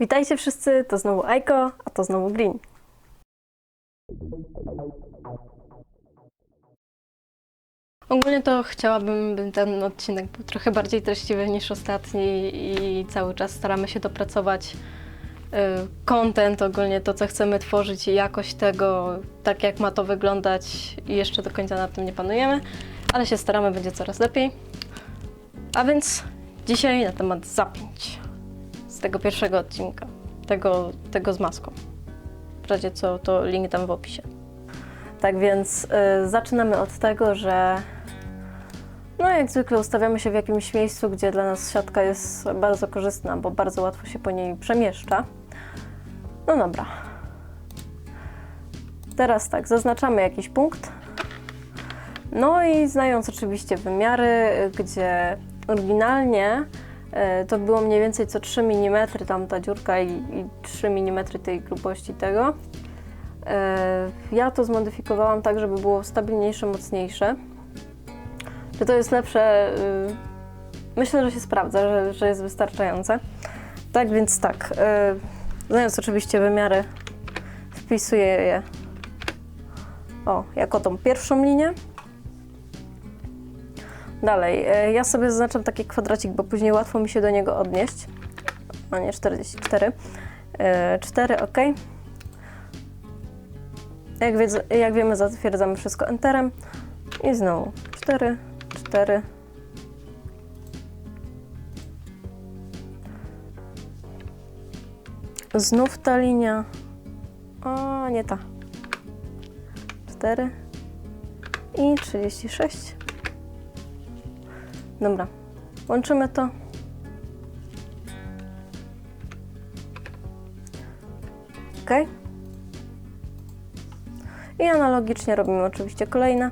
Witajcie wszyscy, to znowu Aiko, a to znowu Green. Ogólnie to chciałabym, by ten odcinek był trochę bardziej treściwy niż ostatni i cały czas staramy się dopracować y, content, ogólnie to, co chcemy tworzyć i jakość tego, tak jak ma to wyglądać i jeszcze do końca nad tym nie panujemy, ale się staramy, będzie coraz lepiej. A więc dzisiaj na temat zapięć tego pierwszego odcinka, tego, tego z maską. W razie co, to link tam w opisie. Tak więc y, zaczynamy od tego, że no jak zwykle ustawiamy się w jakimś miejscu, gdzie dla nas siatka jest bardzo korzystna, bo bardzo łatwo się po niej przemieszcza. No dobra. Teraz tak, zaznaczamy jakiś punkt. No i znając oczywiście wymiary, gdzie oryginalnie to było mniej więcej co 3 mm tam ta dziurka i, i 3 mm tej grubości tego. Y, Ja to zmodyfikowałam tak, żeby było stabilniejsze, mocniejsze. Czy to jest lepsze? Y, Myślę, że się sprawdza, że, że jest wystarczające. Tak więc tak, y, znając oczywiście wymiary, wpisuję je o, jako tą pierwszą linię. Dalej, y, ja sobie zaznaczam taki kwadracik, bo później łatwo mi się do niego odnieść. A nie, 44. 4, ok. Jak, jak wiemy, zatwierdzamy wszystko Enterem. I znowu 4, 4. Znów ta linia. O, nie ta. 4 i 36. Dobra, łączymy to. Ok. I analogicznie robimy oczywiście kolejne.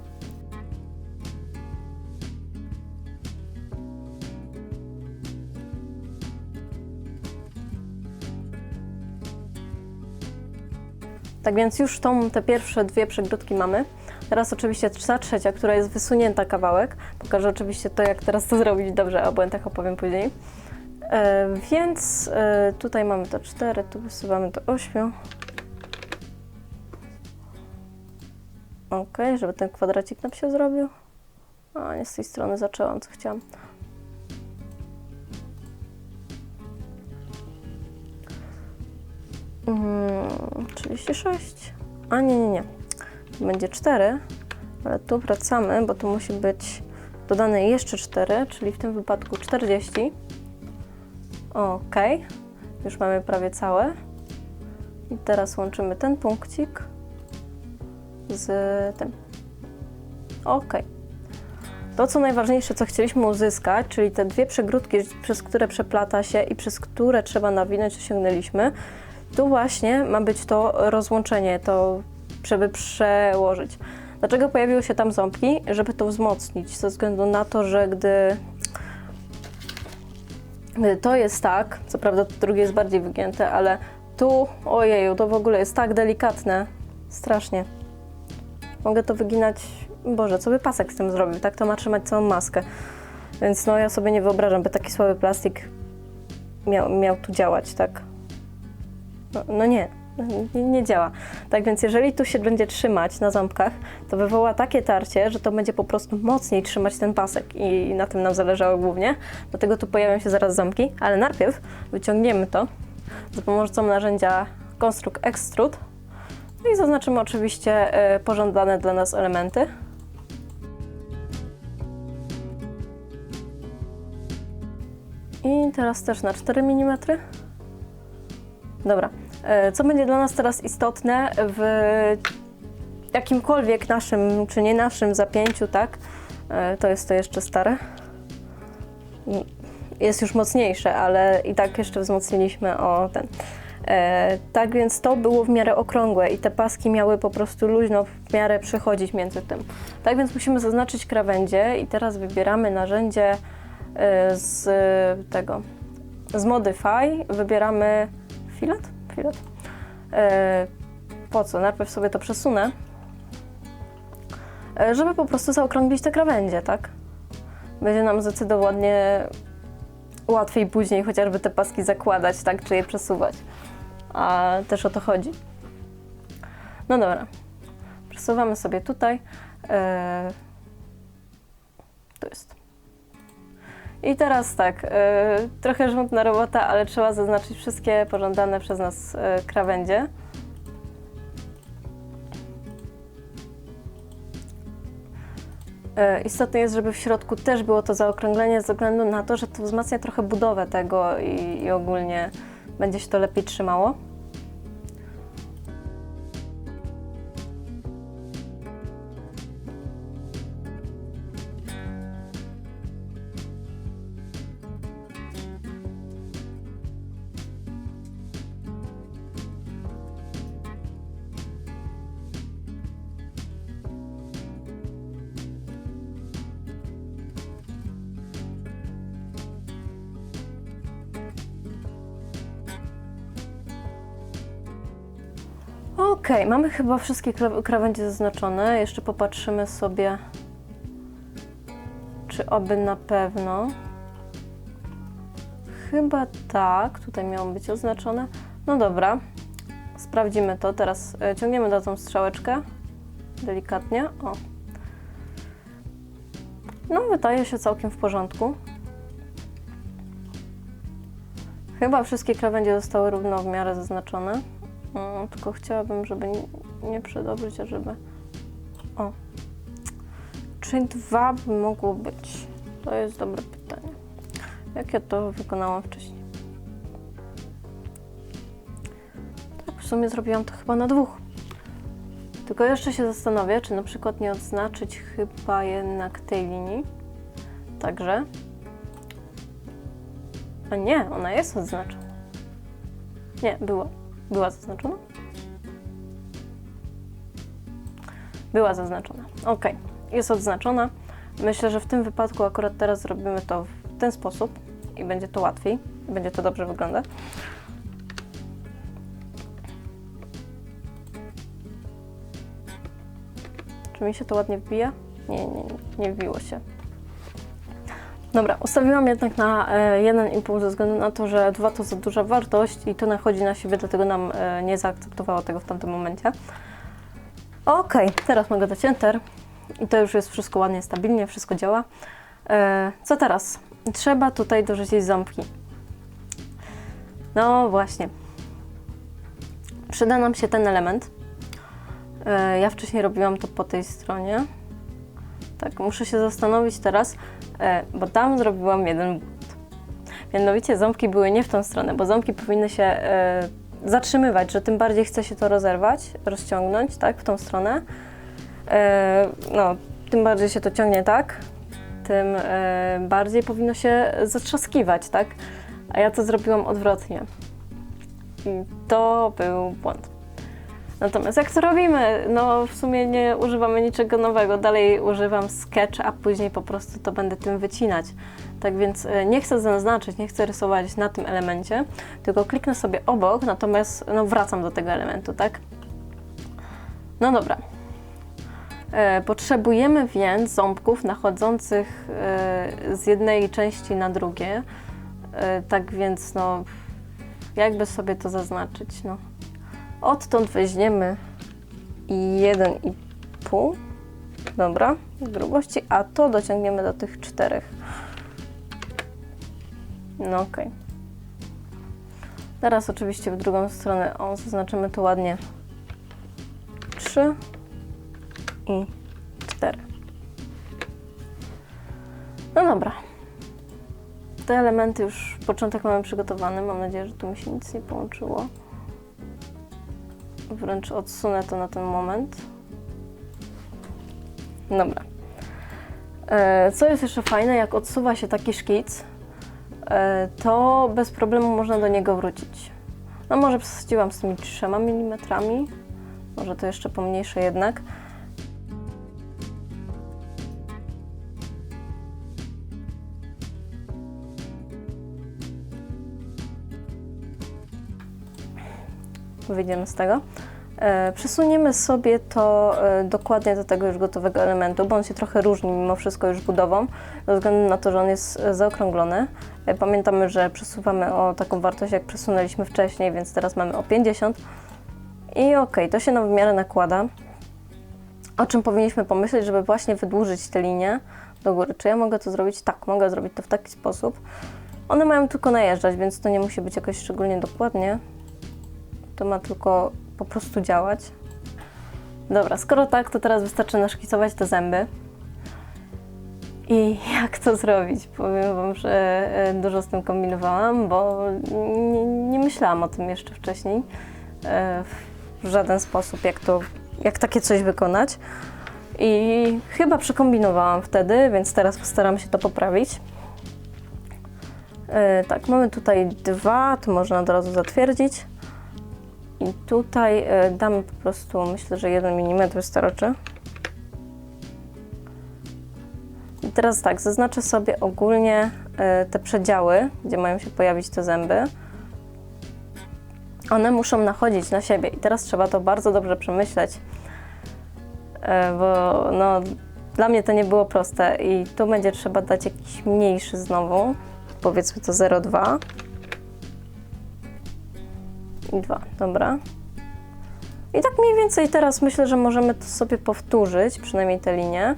Tak więc już tą, te pierwsze dwie przegródki mamy. Teraz oczywiście ta trzecia, która jest wysunięta kawałek. Pokażę oczywiście to, jak teraz to zrobić dobrze, o błędach opowiem później. E, więc e, tutaj mamy to 4, tu wysuwamy to 8. Ok, żeby ten kwadracik nam się zrobił. A nie z tej strony zaczęłam, co chciałam. Mm, 36. A nie, nie, nie. Będzie 4, ale tu wracamy, bo tu musi być dodane jeszcze 4, czyli w tym wypadku 40. Ok, już mamy prawie całe. I teraz łączymy ten punkcik z tym. Ok. To, co najważniejsze, co chcieliśmy uzyskać, czyli te dwie przegródki, przez które przeplata się i przez które trzeba nawinąć, osiągnęliśmy. Tu właśnie ma być to rozłączenie, to żeby przełożyć. Dlaczego pojawiły się tam ząbki? Żeby to wzmocnić, ze względu na to, że gdy, to jest tak, co prawda to drugie jest bardziej wygięte, ale tu, ojeju, to w ogóle jest tak delikatne, strasznie. Mogę to wyginać, Boże, co by pasek z tym zrobił, tak to ma trzymać całą maskę. Więc no ja sobie nie wyobrażam, by taki słaby plastik miał, miał tu działać, tak? No, no nie, nie, nie działa. Tak więc jeżeli tu się będzie trzymać na ząbkach, to wywoła takie tarcie, że to będzie po prostu mocniej trzymać ten pasek i na tym nam zależało głównie. Dlatego tu pojawią się zaraz ząbki, ale najpierw wyciągniemy to za pomocą narzędzia Construct Extrude no i zaznaczymy oczywiście e, pożądane dla nas elementy. I teraz też na 4 mm. Dobra. E, Co będzie dla nas teraz istotne w jakimkolwiek naszym, czy nie naszym zapięciu, tak? E, To jest to jeszcze stare. Jest już mocniejsze, ale i tak jeszcze wzmocniliśmy o ten. E, tak więc to było w miarę okrągłe i te paski miały po prostu luźno w miarę przechodzić między tym. Tak więc musimy zaznaczyć krawędzie i teraz wybieramy narzędzie z tego, z Modify, wybieramy filet? Filet? E, po co? Najpierw sobie to przesunę, e, żeby po prostu zaokrąglić te krawędzie, tak? Będzie nam zdecydowanie łatwiej później chociażby te paski zakładać, tak, czy je przesuwać. A też o to chodzi. No dobra. Przesuwamy sobie tutaj. E, tu jest. I teraz tak, e, trochę żmudna robota, ale trzeba zaznaczyć wszystkie pożądane przez nas e, krawędzie. E, Istotne jest, żeby w środku też było to zaokrąglenie ze względu na to, że to wzmacnia trochę budowę tego i, i ogólnie będzie się to lepiej trzymało. Okej, mamy chyba wszystkie kra- krawędzie zaznaczone. Jeszcze popatrzymy sobie, czy oby na pewno. Chyba tak, tutaj miało być oznaczone. No dobra, sprawdzimy to. Teraz e, ciągniemy do tą strzałeczkę. Delikatnie. O. No, wydaje się całkiem w porządku. Chyba wszystkie krawędzie zostały równo w miarę zaznaczone. Tylko chciałabym, żeby nie, nie przedobrzyć, a żeby... O. Czy dwa by mogło być? To jest dobre pytanie. Jak ja to wykonałam wcześniej? Tak, w sumie zrobiłam to chyba na dwóch. Tylko jeszcze się zastanowię, czy na przykład nie odznaczyć chyba jednak tej linii. Także. A nie, ona jest odznaczona. Nie, była. Była zaznaczona? Była zaznaczona. Ok, jest odznaczona. Myślę, że w tym wypadku akurat teraz zrobimy to w ten sposób i będzie to łatwiej. Będzie to dobrze wyglądać. Czy mi się to ładnie wbija? Nie, nie, nie wbiło się. Dobra, ustawiłam jednak na e, jeden impuls ze względu na to, że dwa to za duża wartość i to nachodzi na siebie, dlatego nam e, nie zaakceptowało tego w tamtym momencie. Ok, teraz mogę dać Enter i to już jest wszystko ładnie, stabilnie, wszystko działa. E, co teraz? Trzeba tutaj dorzucić ząbki. No właśnie. Przyda nam się ten element. Ja wcześniej robiłam to po tej stronie. Tak, muszę się zastanowić teraz, e, bo tam zrobiłam jeden błąd. Mianowicie ząbki były nie w tą stronę, bo ząbki powinny się e, zatrzymywać, że tym bardziej chce się to rozerwać, rozciągnąć, tak, w tą stronę. E, no, tym bardziej się to ciągnie tak, tym bardziej powinno się zatrzaskiwać, tak? A ja to zrobiłam odwrotnie. I to był błąd. Natomiast jak to robimy? No w sumie nie używamy niczego nowego. Dalej używam sketch, a później po prostu to będę tym wycinać. Tak więc e, nie chcę zaznaczyć, nie chcę rysować na tym elemencie, tylko kliknę sobie obok, natomiast no, wracam do tego elementu, tak? No dobra. E, Potrzebujemy więc ząbków nachodzących e, z jednej części na drugie. Tak więc no, jakby sobie to zaznaczyć, no. Odtąd weźmiemy 1,5 dobra, grubości, a to dociągniemy do tych czterech. No okej. Teraz oczywiście w drugą stronę, o, zaznaczymy to ładnie. 3 i 4. No dobra. Te elementy już początek mamy przygotowany. Mam nadzieję, że tu mi się nic nie połączyło. Wręcz odsunę to na ten moment. Dobra. E, Co jest jeszcze fajne, jak odsuwa się taki szkic, e, to bez problemu można do niego wrócić. No może przesadziłam z tymi 3 mm, może to jeszcze pomniejsze jednak. Wyjdziemy z tego. E, Przesuniemy sobie to e, dokładnie do tego już gotowego elementu, bo on się trochę różni mimo wszystko już budową, ze względu na to, że on jest e, zaokrąglony. Pamiętamy, że przesuwamy o taką wartość, jak przesunęliśmy wcześniej, więc teraz mamy o 50. I okej, to się nam w miarę nakłada. O czym powinniśmy pomyśleć, żeby właśnie wydłużyć tę linię do góry? Czy ja mogę to zrobić? Tak, mogę zrobić to w taki sposób. One mają tylko najeżdżać, więc to nie musi być jakoś szczególnie dokładnie. To ma tylko po prostu działać. Dobra, skoro tak, to teraz wystarczy naszkicować te zęby. I jak to zrobić? Powiem Wam, że e, dużo z tym kombinowałam, bo nie, nie myślałam o tym jeszcze wcześniej e, w żaden sposób, jak, to, jak takie coś wykonać. I chyba przekombinowałam wtedy, więc teraz postaram się to poprawić. E, Tak, mamy tutaj dwa, to można od razu zatwierdzić. I tutaj e, damy po prostu, myślę, że 1 mm wystarczy. I teraz tak, zaznaczę sobie ogólnie e, te przedziały, gdzie mają się pojawić te zęby. One muszą nachodzić na siebie i teraz trzeba to bardzo dobrze przemyśleć, e, bo no, dla mnie to nie było proste i tu będzie trzeba dać jakiś mniejszy znowu, powiedzmy to 0,2 i 2, dobra. I tak mniej więcej teraz myślę, że możemy to sobie powtórzyć, przynajmniej tę linię.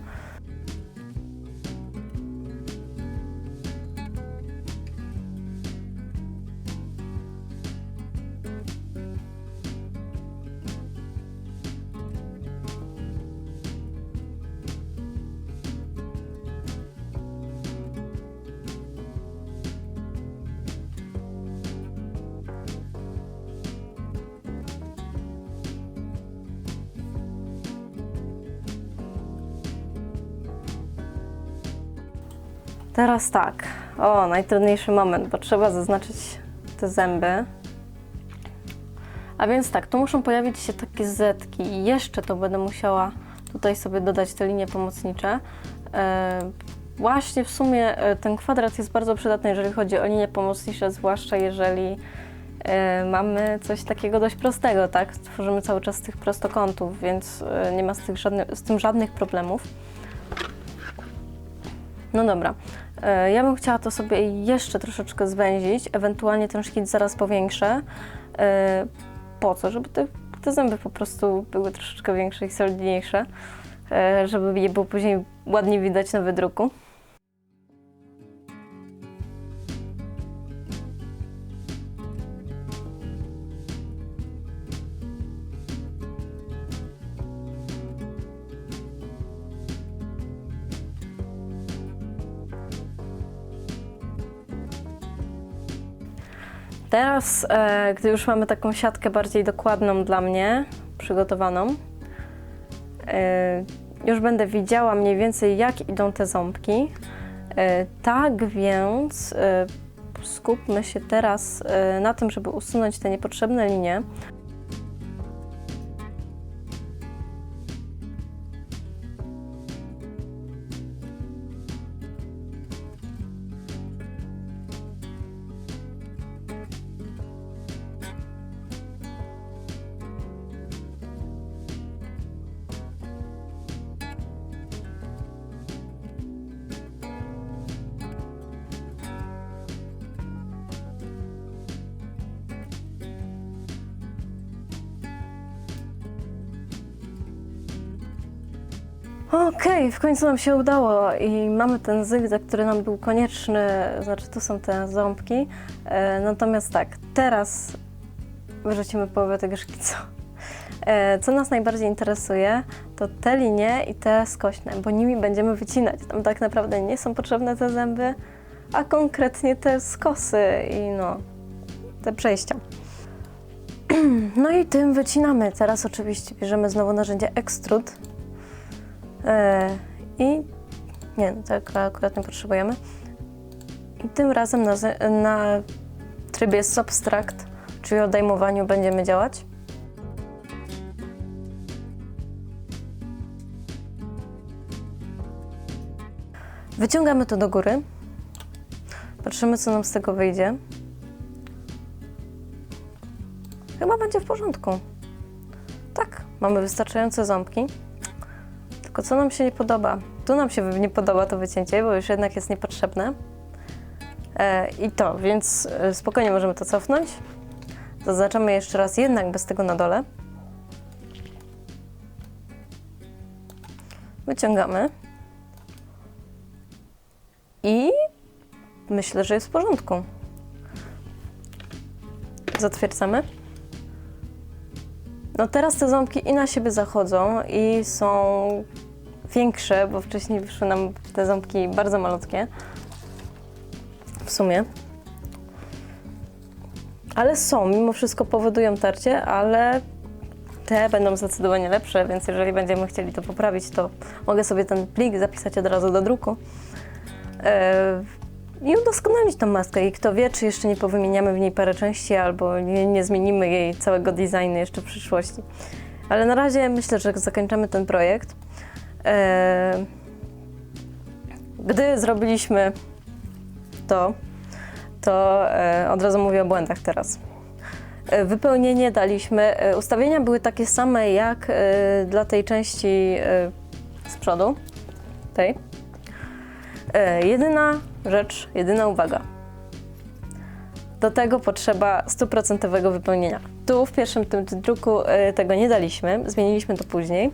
Teraz tak. O, najtrudniejszy moment, bo trzeba zaznaczyć te zęby. A więc tak, tu muszą pojawić się takie zetki i jeszcze to będę musiała tutaj sobie dodać te linie pomocnicze. E, właśnie w sumie e, ten kwadrat jest bardzo przydatny, jeżeli chodzi o linie pomocnicze, zwłaszcza jeżeli e, mamy coś takiego dość prostego, tak? Tworzymy cały czas z tych prostokątów, więc nie ma z, żadnych, z tym żadnych problemów. No dobra. E, Ja bym chciała to sobie jeszcze troszeczkę zwęzić, ewentualnie ten szkic zaraz powiększę. E, Po co? Żeby te, te zęby po prostu były troszeczkę większe i solidniejsze, e, żeby je było później ładnie widać na wydruku. Teraz, e, gdy już mamy taką siatkę bardziej dokładną dla mnie, przygotowaną, e, już będę widziała mniej więcej, jak idą te ząbki. E, tak więc skupmy się teraz na tym, żeby usunąć te niepotrzebne linie. Okej, w końcu nam się udało i mamy ten zygzak, który nam był konieczny, znaczy tu są te ząbki. E, natomiast tak, teraz wyrzucimy połowę tego szkicu. E, co nas najbardziej interesuje, to te linie i te skośne, bo nimi będziemy wycinać. Tam tak naprawdę nie są potrzebne te zęby, a konkretnie te skosy i no, te przejścia. No i tym wycinamy. Teraz oczywiście bierzemy znowu narzędzie ekstrud. E, I nie, tego akurat nie potrzebujemy. I tym razem na, na trybie subtract, czyli odejmowaniu będziemy działać. Wyciągamy to do góry. Patrzymy, co nam z tego wyjdzie. Chyba będzie w porządku. tak, mamy wystarczające ząbki. Tylko co nam się nie podoba? Tu nam się nie podoba to wycięcie, bo już jednak jest niepotrzebne. E, I to, więc e, spokojnie możemy to cofnąć. Zaznaczamy jeszcze raz, jednak bez tego na dole. Wyciągamy. I myślę, że jest w porządku. Zatwierdzamy. No teraz te ząbki i na siebie zachodzą i są większe, bo wcześniej wyszły nam te ząbki bardzo malutkie. W sumie. Ale są, mimo wszystko powodują tarcie, ale te będą zdecydowanie lepsze, więc jeżeli będziemy chcieli to poprawić, to mogę sobie ten plik zapisać od razu do druku e, i udoskonalić tą maskę. I kto wie, czy jeszcze nie powymieniamy w niej parę części, albo nie, nie zmienimy jej całego designu jeszcze w przyszłości. Ale na razie myślę, że zakończymy ten projekt. E, Gdy zrobiliśmy to, to e, od razu mówię o błędach teraz. E, Wypełnienie daliśmy. Ustawienia były takie same jak dla tej części z przodu, tej. Jedyna rzecz, jedyna uwaga. Do tego potrzeba stuprocentowego wypełnienia. Tu w pierwszym tym druku tego nie daliśmy, zmieniliśmy to później.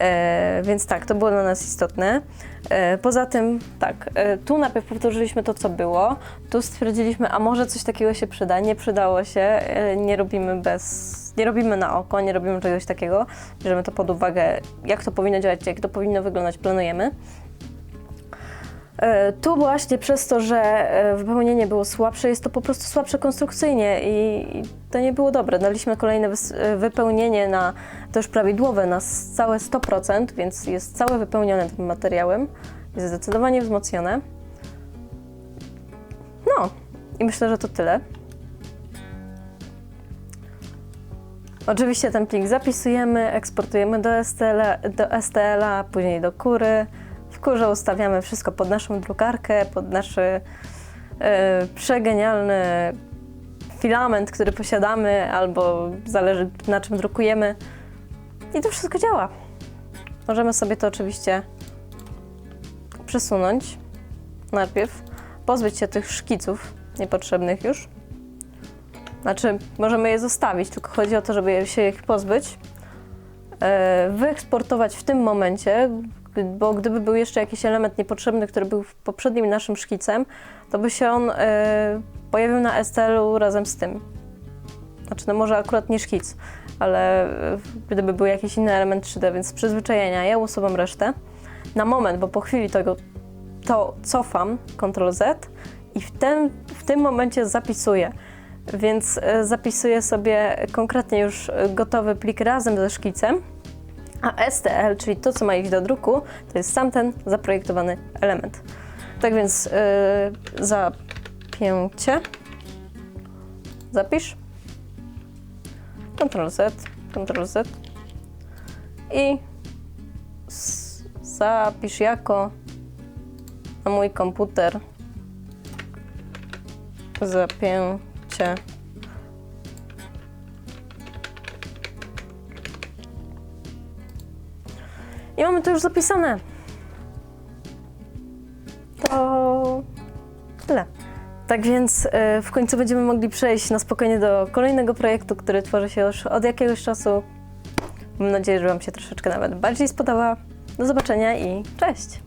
E, więc tak, to było dla nas istotne. E, poza tym, tak, e, tu najpierw powtórzyliśmy to, co było. Tu stwierdziliśmy, a może coś takiego się przyda. Nie przydało się, e, nie robimy bez, nie robimy na oko, nie robimy czegoś takiego. Bierzemy to pod uwagę, jak to powinno działać, jak to powinno wyglądać, planujemy. E, Tu właśnie przez to, że e, wypełnienie było słabsze, jest to po prostu słabsze konstrukcyjnie i to nie było dobre. Daliśmy kolejne e, wypełnienie na już prawidłowe, na całe 100%, więc jest całe wypełnione tym materiałem. Jest zdecydowanie wzmocnione. No i myślę, że to tyle. Oczywiście ten plik zapisujemy, eksportujemy do STL-a, do STL-a później do kury. W kurze ustawiamy wszystko pod naszą drukarkę, pod nasz e, przegenialny filament, który posiadamy, albo zależy na czym drukujemy. I to wszystko działa. Możemy sobie to oczywiście przesunąć najpierw, pozbyć się tych szkiców niepotrzebnych już. Znaczy, możemy je zostawić, tylko chodzi o to, żeby się ich pozbyć. E, wyeksportować w tym momencie, bo gdyby był jeszcze jakiś element niepotrzebny, który był w poprzednim naszym szkicem, to by się on e, pojawił na STL-u razem z tym. Znaczy, no może akurat nie szkic, ale e, gdyby był jakiś inny element 3D, więc z przyzwyczajenia ja usuwam resztę. Na moment, bo po chwili tego to cofam, Ctrl Z i w, ten, w tym momencie zapisuję. Więc e, zapisuję sobie konkretnie już gotowy plik razem ze szkicem, a STL, czyli to, co ma iść do druku, to jest sam ten zaprojektowany element. Tak więc yy, zapięcie, zapisz, Ctrl Z, Ctrl Z. I zapisz jako na mój komputer. Zapięcie I mamy to już zapisane. To tyle. Tak więc e, w końcu będziemy mogli przejść na spokojnie do kolejnego projektu, który tworzy się już od jakiegoś czasu. Mam nadzieję, że Wam się troszeczkę nawet bardziej spodoba. Do zobaczenia i cześć!